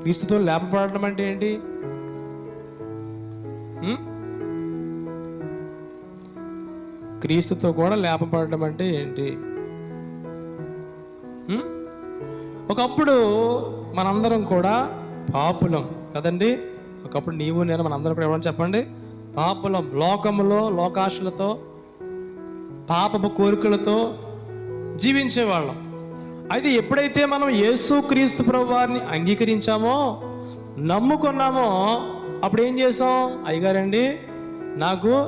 క్రీస్తుతో లేపబడటం అంటే ఏంటి? క్రీస్తుతో కూడా లేపబడటం అంటే ఏంటి? ఒకప్పుడు మనందరం కూడా పాపులం కదండి? ఒకప్పుడు నీవు నేను మనందరం కూడా ఎవరని చెప్పండి? పాపులం. లోకములో లోకాశులతో పాపపు కోరికలతో జీవించేవాళ్ళం. అయితే ఎప్పుడైతే మనం యేసు క్రీస్తు ప్రభు వారిని అంగీకరించామో నమ్ముకున్నామో అప్పుడు ఏం చేసాం? అయ్యగారండి నాకు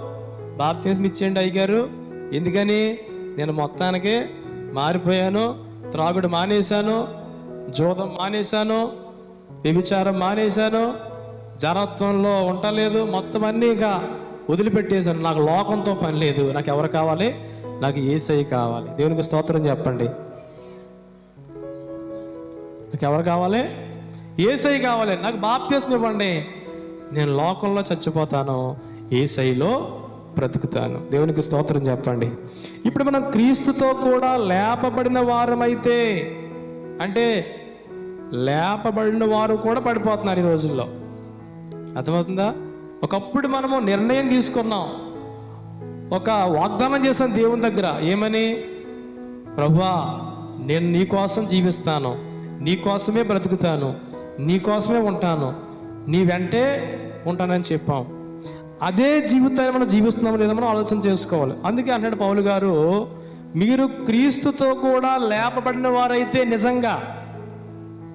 బాప్తిజం ఇచ్చేయండి అయ్యగారు. ఎందుకని? నేను మొత్తానికి మారిపోయాను త్రాగుడు మానేశాను జోదం మానేశాను వ్యభిచారం మానేశాను జరత్వంలో ఉండలేదు మొత్తం అన్నీ ఇక వదిలిపెట్టేశాను. నాకు లోకంతో పని లేదు నాకు ఎవరు కావాలి? నాకు ఏసై కావాలి. దేవునికి స్తోత్రం చెప్పండి. నాకు ఎవరు కావాలి? ఏసై కావాలి. నాకు బాప్తిస్మ ఇవ్వండి. నేను లోకంలో చచ్చిపోతాను. ఏసైలో బ్రతుకుతాను. దేవునికి స్తోత్రం చెప్పండి. ఇప్పుడు మనం క్రీస్తుతో కూడా లేపబడిన వారమైతే అంటే లేపబడిన వారు కూడా పడిపోతున్నారు ఈ రోజుల్లో. అర్థమవుతుందా? ఒకప్పుడు మనము నిర్ణయం తీసుకున్నాం. ఒక వాగ్దానం చేసాం దేవుని దగ్గర. ఏమని? ప్రభా నేను నీ కోసం జీవిస్తాను. నీ కోసమే బ్రతుకుతాను నీ కోసమే ఉంటాను నీ వెంటే ఉంటానని చెప్పాం. అదే జీవితాన్ని మనం జీవిస్తున్నాం లేదో మనం ఆలోచన చేసుకోవాలి. అందుకే అన్నాడు పౌలు గారు మీరు క్రీస్తుతో కూడా లేపబడిన వారైతే నిజంగా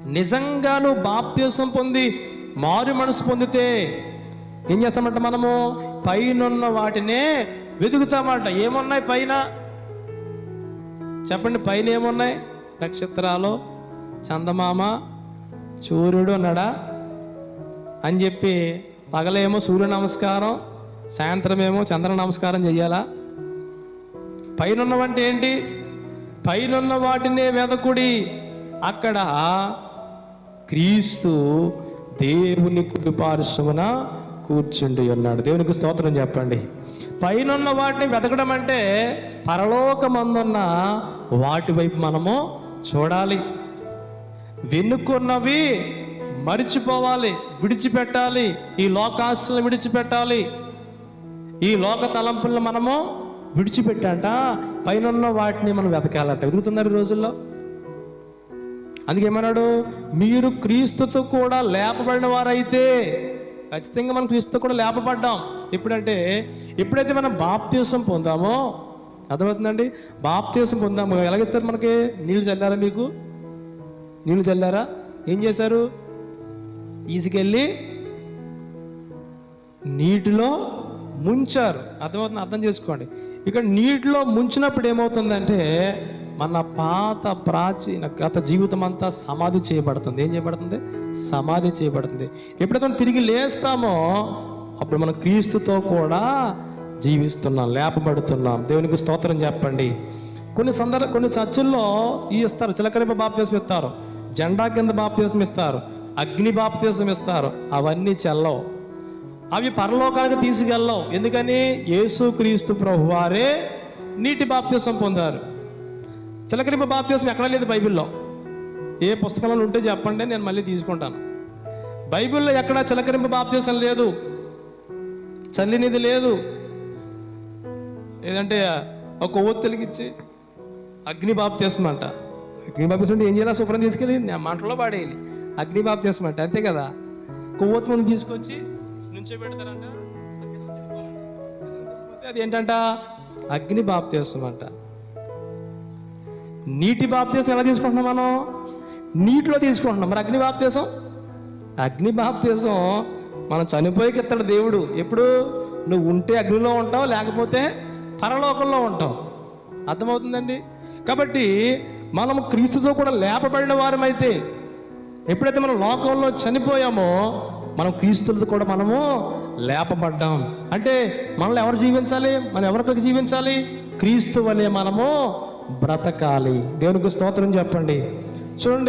నిజంగా నువ్వు బాప్త్యసం పొంది మారు మనసు పొందితే ఏం చేస్తామంట మనము? పైనున్న వాటినే వెతుకుతామంట. ఏమున్నాయి పైన? చెప్పండి పైన ఏమున్నాయి? నక్షత్రాలు చందమామ సూర్యుడు అన్నాడా అని చెప్పి పగలేమో సూర్య నమస్కారం సాయంత్రమేమో చంద్ర నమస్కారం చెయ్యాలా? పైనున్నవంటే ఏంటి? పైనున్న వాటినే వెదకుడి. అక్కడ క్రీస్తు దేవుని కుడి కూర్చుండి ఉన్నాడు. దేవునికి స్తోత్రం చెప్పండి. పైనున్న వాటిని వెతకడం అంటే పరలోకమందున్న వాటి వైపు మనము చూడాలి. వెనుకున్నవి మరిచిపోవాలి విడిచిపెట్టాలి. ఈ లోకాశలను విడిచిపెట్టాలి. ఈ లోక తలంపులను మనము విడిచిపెట్టాట. పైన వాటిని మనం వెతకాలట. వెతుకుతున్నారు ఈ రోజుల్లో? అందుకేమన్నాడు మీరు క్రీస్తుతో కూడా లేపబడిన వారైతే ఖచ్చితంగా మనం క్రీస్తుతో కూడా లేపబడ్డాం. ఎప్పుడంటే ఎప్పుడైతే మనం బాప్తీసం పొందామో అర్థమవుతుందండి? బాప్తీసం పొందాము. ఎలాగిస్తారు మనకి? నీళ్ళు చల్లారా మీకు? నీళ్ళు చల్లారా? ఏం చేశారు? తీసుకెళ్ళి నీటిలో ముంచారు. అర్థమవుతుంది? అర్థం చేసుకోండి. ఇక్కడ నీటిలో ముంచినప్పుడు ఏమవుతుందంటే మన పాత ప్రాచీన గత జీవితం అంతా సమాధి చేయబడుతుంది. ఏం చేయబడుతుంది? సమాధి చేయబడుతుంది. ఎప్పుడైతే తిరిగి లేస్తామో అప్పుడు మనం క్రీస్తుతో కూడా జీవిస్తున్నాం లేపబడుతున్నాం. దేవునికి స్తోత్రం చెప్పండి. కొన్ని సందర్భ కొన్ని చర్చల్లో ఈ ఇస్తారు. చిలకరింప బాప్తీసం ఇస్తారు. జెండా కింద బాప్తీసం ఇస్తారు అగ్ని బాప్తీసం ఇస్తారు అవన్నీ చెల్లవు. అవి పరలోకానికి తీసుకెళ్ళవు. ఎందుకని? యేసు క్రీస్తు ప్రభు వారే నీటి బాప్తీసం పొందారు. చిలకరింప బాప్తీసం ఎక్కడా లేదు బైబిల్లో. ఏ పుస్తకంలో ఉంటే చెప్పండి నేను మళ్ళీ తీసుకుంటాను. బైబిల్లో ఎక్కడా చిలకరింప బాప్తీసం లేదు చల్లినిది లేదు. ఏదంటే ఒక కొవ్వొత్తులకిచ్చి అగ్ని బాప్తీసం అంట. అగ్ని బాప్తీసం అంటే ఏం చేయాలి? శుభ్రం తీసుకెళ్ళి నేను మంటలో పాడేయాలి. అగ్ని బాప్తీసం అంటే అంతే కదా? కొవ్వొత్తు మనం తీసుకొచ్చి నుంచో పెడతారంట అది ఏంటంట అగ్ని బాప్తీసం అంట నీటి బాప్తీసం ఎలా తీసుకుంటున్నాం మనం? నీటిలో తీసుకుంటున్నాం. మరి అగ్ని బాప్తీసం అగ్ని బాప్తీసం మనం చనిపోయి ఇస్తాడు దేవుడు. ఎప్పుడు? నువ్వు ఉంటే అగ్నిలో ఉంటావు లేకపోతే పరలోకంలో ఉంటావు. అర్థమవుతుందండి? కాబట్టి మనము క్రీస్తుతో కూడా లేపబడిన వారమైతే ఎప్పుడైతే మనం లోకంలో చనిపోయామో మనం క్రీస్తులతో కూడా మనము లేపబడ్డాం. అంటే మనల్ని ఎవరు జీవించాలి? మనం ఎవరికి జీవించాలి? క్రీస్తు వలె మనము బ్రతకాలి. దేవునికి స్తోత్రం చెప్పండి. చూడండి